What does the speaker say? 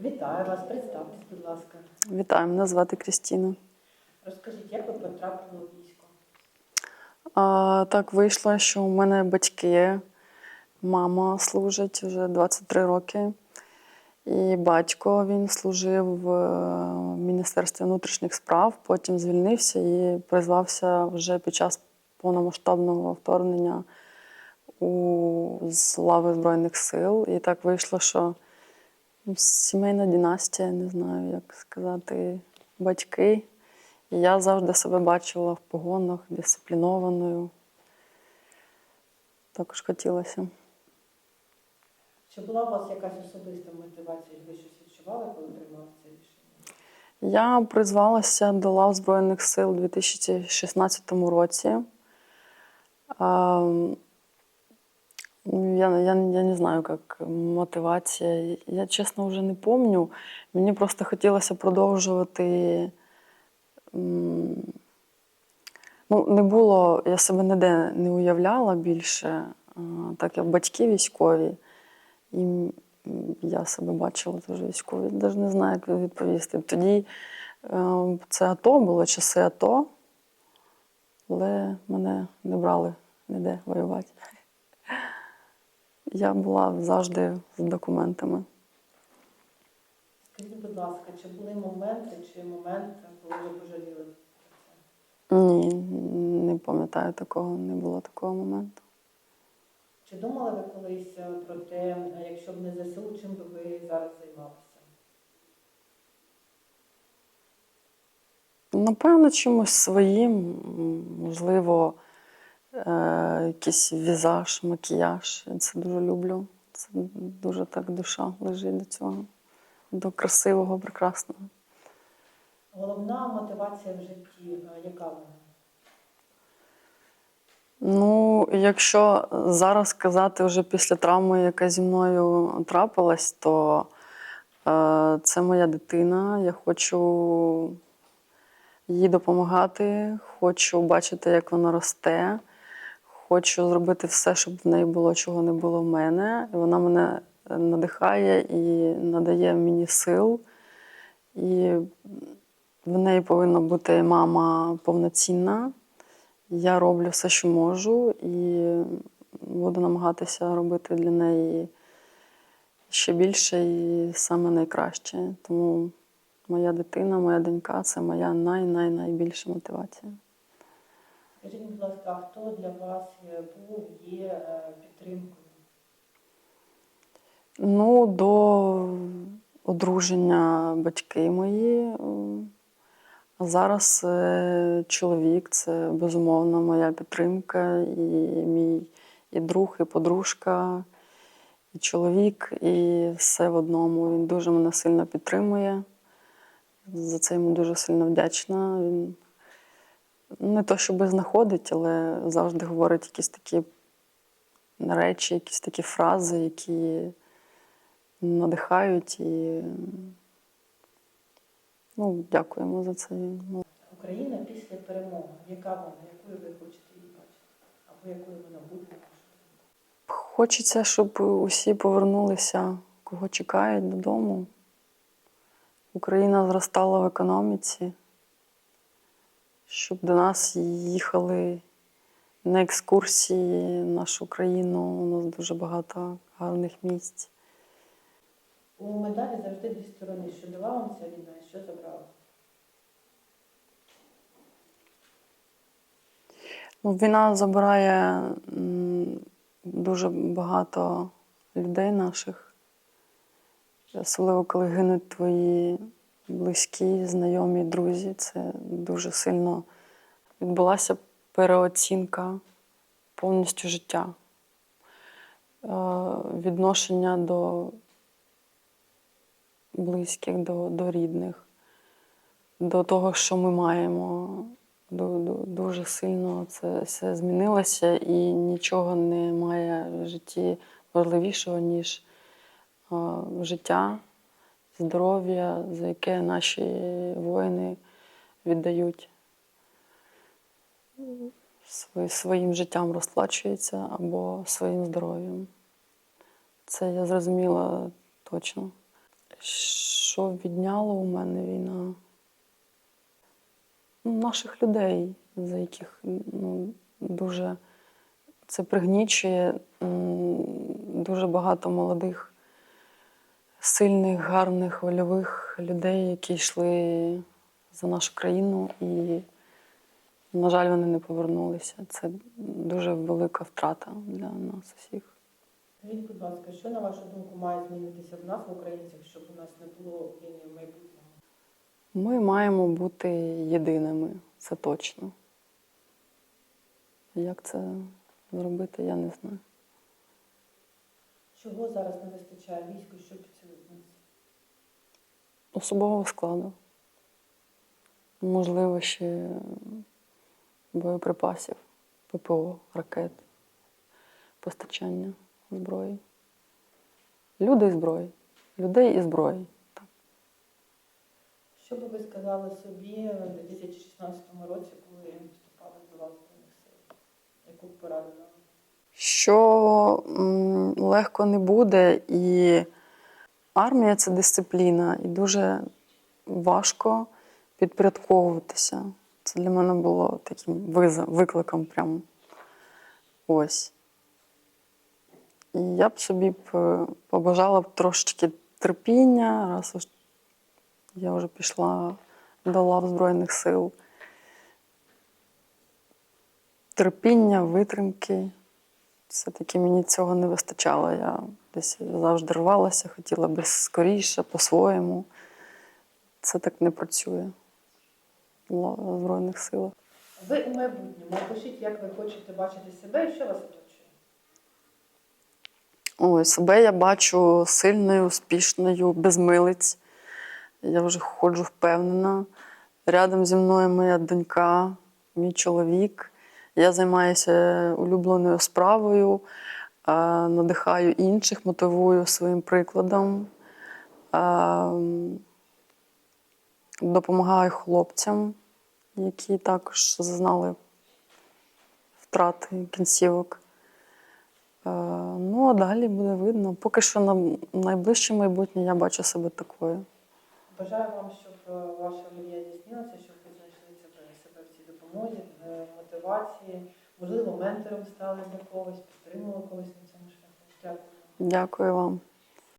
Вітаю вас, представтесь, будь ласка. Вітаю, мене звати Крістіна. Розкажіть, як ви потрапили у військо? А, так вийшло, що у мене батьки, мама служить вже 23 роки, і батько він служив в е, Міністерстві внутрішніх справ, потім звільнився і призвався вже під час повномасштабного вторгнення у лави Збройних сил. І так вийшло, що сімейна династія, не знаю, як сказати, батьки. І я завжди себе бачила в погонах, дисциплінованою. Також хотілося. Чи була у вас якась особиста мотивація? Ви щось відчували, коли приймали це рішення? Я призвалася до лав Збройних сил у 2016 році. Я, я, я не знаю, як мотивація. Я чесно вже не пам'ятаю. Мені просто хотілося продовжувати. Ну, не було, я себе ніде не уявляла більше, так як батьки військові. І я себе бачила теж військові. Навіть не знаю, як відповісти. Тоді е, це АТО було, часи АТО, але мене не брали ніде воювати. Я була завжди з документами. Скажіть, будь ласка, чи були моменти чи момент, коли ви пожаліли? Ні, не пам'ятаю такого, не було такого моменту. Чи думали ви колись е, про те, е, якщо б не ЗСУ, чим би ви зараз займалися? Напевно, чимось своїм, можливо, якийсь візаж, макіяж. Я це дуже люблю. Це дуже так душа лежить до цього, до красивого, прекрасного. Головна мотивація в житті, е, яка вона? Ну, якщо зараз сказати вже після травми, яка зі мною трапилась, то е, це моя дитина. Я хочу їй допомагати, хочу бачити, як вона росте. Хочу зробити все, щоб в неї було, чого не було в мене. І вона мене надихає і надає мені сил. І в неї повинна бути мама повноцінна. Я роблю все, що можу, і буду намагатися робити для неї ще більше і саме найкраще. Тому моя дитина, моя донька це моя най-най-найбільша мотивація. Скажіть, будь ласка, хто для вас е, був, є е, підтримкою? Ну, до одруження батьки мої. Зараз е, чоловік це безумовно моя підтримка, і мій і друг, і подружка, і чоловік, і все в одному. Він дуже мене сильно підтримує. За це йому дуже сильно вдячна. Він не то, щоб знаходить, але завжди говорить якісь такі речі, якісь такі фрази, які надихають і ну, дякуємо за це. Україна після перемоги, яка вона, якою ви хочете її бачити? Або якою вона буде? Хочеться, щоб усі повернулися, кого чекають додому. Україна зростала в економіці, щоб до нас їхали на екскурсії в нашу країну. У нас дуже багато гарних місць. У медалі завжди дві сторони. Що дала вам ця війна і що забрала? Ну, війна забирає дуже багато людей наших, особливо коли гинуть твої близькі, знайомі, друзі. Це дуже сильно відбулася переоцінка повністю життя, Е, відношення до близьких, до, до рідних, до того, що ми маємо. Ду- ду- Дуже сильно це все змінилося, і нічого немає в житті важливішого, ніж е, життя, здоров'я, за яке наші воїни віддають своїм життям розплачуються або своїм здоров'ям. Це я зрозуміла точно. Що відняло у мене війна? Ну, Наших людей, за яких ну, дуже це пригнічує. Дуже багато молодих, сильних, гарних, вольових людей, які йшли за нашу країну, і, на жаль, вони не повернулися. Це дуже велика втрата для нас усіх. Скажіть, будь ласка, що на вашу думку має змінитися в нас, в українцях, щоб у нас не було війни в майбутньому? Ми маємо бути єдиними, це точно. Як це зробити, я не знаю. Чого зараз не вистачає війську, щоб підсилити? Особового складу. Можливо, ще боєприпасів, ППО, ракет, постачання зброї. Люди і зброї. Людей і зброї. Так. Що би ви сказали собі у 2016 році, коли вступали до вас сил? Яку б пораду дали? Що легко не буде, і армія це дисципліна, і дуже важко підпорядковуватися. Це для мене було таким викликом прям ось. І я б собі е, побажала б трошечки терпіння, раз уж я вже пішла до лав Збройних сил. Терпіння, витримки. Все-таки мені цього не вистачало. Я десь завжди рвалася, хотіла би скоріше, по-своєму. Це так не працює в Збройних силах. Ви у майбутньому опишіть, як ви хочете бачити себе і що вас оточує. Ой, себе я бачу сильною, успішною, без милиць. Я вже ходжу впевнена. Рядом зі мною моя донька, мій чоловік. Я займаюся улюбленою справою, е, надихаю інших, мотивую своїм прикладом, е, допомагаю хлопцям, які також зазнали втрати кінцівок. Е, Ну, а далі буде видно. Поки що на найближче майбутнє я бачу себе такою. Бажаю вам, щоб ваша мрія здійснилася, щоб ви знайшли себе в цій допомозі, мотивації, можливо, ментором стали для когось, підтримували когось на цьому шляху. Дякую. Дякую вам.